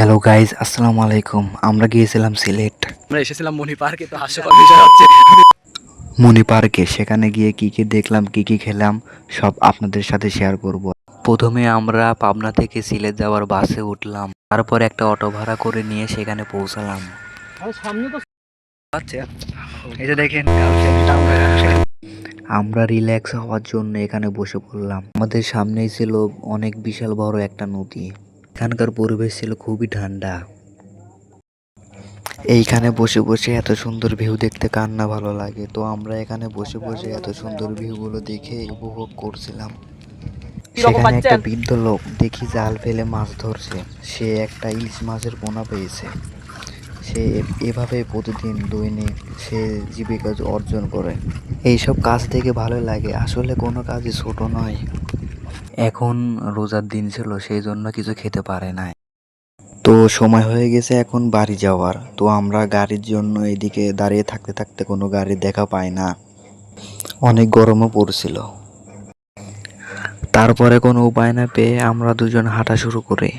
Hello guys আসসালামু আলাইকুম আমরা গিয়েছিলাম সিলেট। আমরা এসেছিলাম মণি পার্কে তো হাস্যকর বিষয় হচ্ছে। মনি পার্কে সেখানে গিয়ে কি কি দেখলাম কি কি খেলাম সব আপনাদের সাথে শেয়ার করব। প্রথমে আমরা পাবনা থেকে সিলেট যাওয়ার বাসে উঠলাম। তারপর একটা অটো ভাড়া করে নিয়ে সেখানে পৌঁছালাম। আচ্ছা এই যে দেখেন আমরা রিল্যাক্স হওয়ার জন্য এখানে বসে পড়লাম। আমাদের সামনেই ছিল অনেক বিশাল বড় একটা নদী। এখানকার পরিবেশ ছিল খুবই ঠান্ডা। এইখানে বসে বসে এত সুন্দর ভিউ দেখতে কার না ভালো লাগে। তো আমরা এখানে বসে বসে এত সুন্দর ভিউগুলো দেখে উপভোগ করছিলাম। সেখানে একটা বৃদ্ধ লোক দেখি জাল ফেলে মাছ ধরছে। সে একটা ইলিশ মাছের পোনা পেয়েছে। সে এভাবে প্রতিদিন দৈনিক সে জীবিকা অর্জন করে। এইসব কাজ থেকে ভালো লাগে। আসলে কোনো কাজই ছোট নয়। এখন রোজার দিন ছিল, সেই জন্য কিছু খেতে পারে নাই। তো সময় হয়ে গেছে এখন বাড়ি যাওয়ার। তো আমরা গাড়ির জন্য এদিকে দাঁড়িয়ে থাকতে থাকতে কোনো গাড়ি দেখা পাই না। অনেক গরমও পড়ছিল। তারপরে কোনো উপায় না পেয়ে আমরা দুজন হাঁটা শুরু করি।